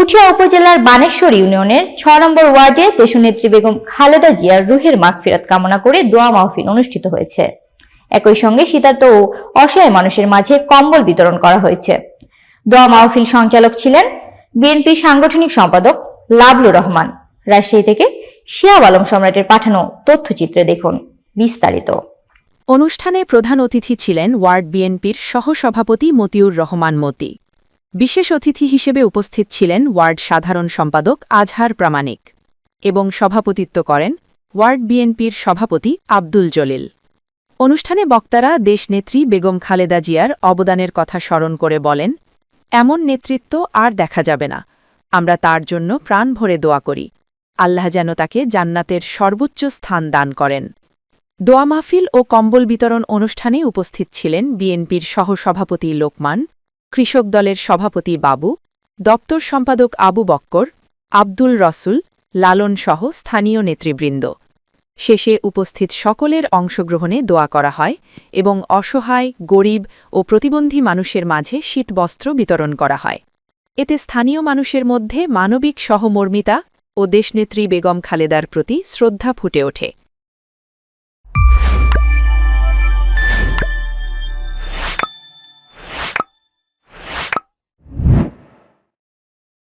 পুঠিয়া উপজেলার বানেশ্বর ইউনিয়নের ছ নম্বর ওয়ার্ডে দেশনেত্রী বেগম খালেদা জিয়ার রুহের মাগফিরাত কামনা করে দোয়া মাহফিল অনুষ্ঠিত হয়েছে। একই সঙ্গে শীতার্ত ও অসহায় মানুষের মাঝে কম্বল বিতরণ করা হয়েছে। দোয়া মাহফিল সঞ্চালক ছিলেন বিএনপির সাংগঠনিক সম্পাদক লাবলু রহমান। রাজশাহী থেকে শিয়াব আলম সম্রাটের পাঠানো তথ্যচিত্রে দেখুন বিস্তারিত। অনুষ্ঠানে প্রধান অতিথি ছিলেন ওয়ার্ড বিএনপির সহসভাপতি মতিউর রহমান মতি। বিশেষ অতিথি হিসেবে উপস্থিত ছিলেন ওয়ার্ড সাধারণ সম্পাদক আজহার প্রামাণিক এবং সভাপতিত্ব করেন ওয়ার্ড বিএনপির সভাপতি আব্দুল জলিল। অনুষ্ঠানে বক্তারা দেশনেত্রী বেগম খালেদা জিয়ার অবদানের কথা স্মরণ করে বলেন, এমন নেতৃত্ব আর দেখা যাবে না। আমরা তার জন্য প্রাণ ভরে দোয়া করি। আল্লাহ যেন তাকে জান্নাতের সর্বোচ্চ স্থান দান করেন। দোয়া মাহফিল ও কম্বল বিতরণ অনুষ্ঠানে উপস্থিত ছিলেন বিএনপির সহসভাপতি লোকমান কৃষক দলের সভাপতি বাবু, দপ্তর সম্পাদক আবু বক্কর, আব্দুল রসুল, লালন সহ স্থানীয় নেতৃবৃন্দ। শেষে উপস্থিত সকলের অংশগ্রহণে দোয়া করা হয় এবং অসহায়, গরিব ও প্রতিবন্ধী মানুষের মাঝে শীতবস্ত্র বিতরণ করা হয়। এতে স্থানীয় মানুষের মধ্যে মানবিক সহমর্মিতা ও দেশনেত্রী বেগম খালেদার প্রতি শ্রদ্ধা ফুটে ওঠে।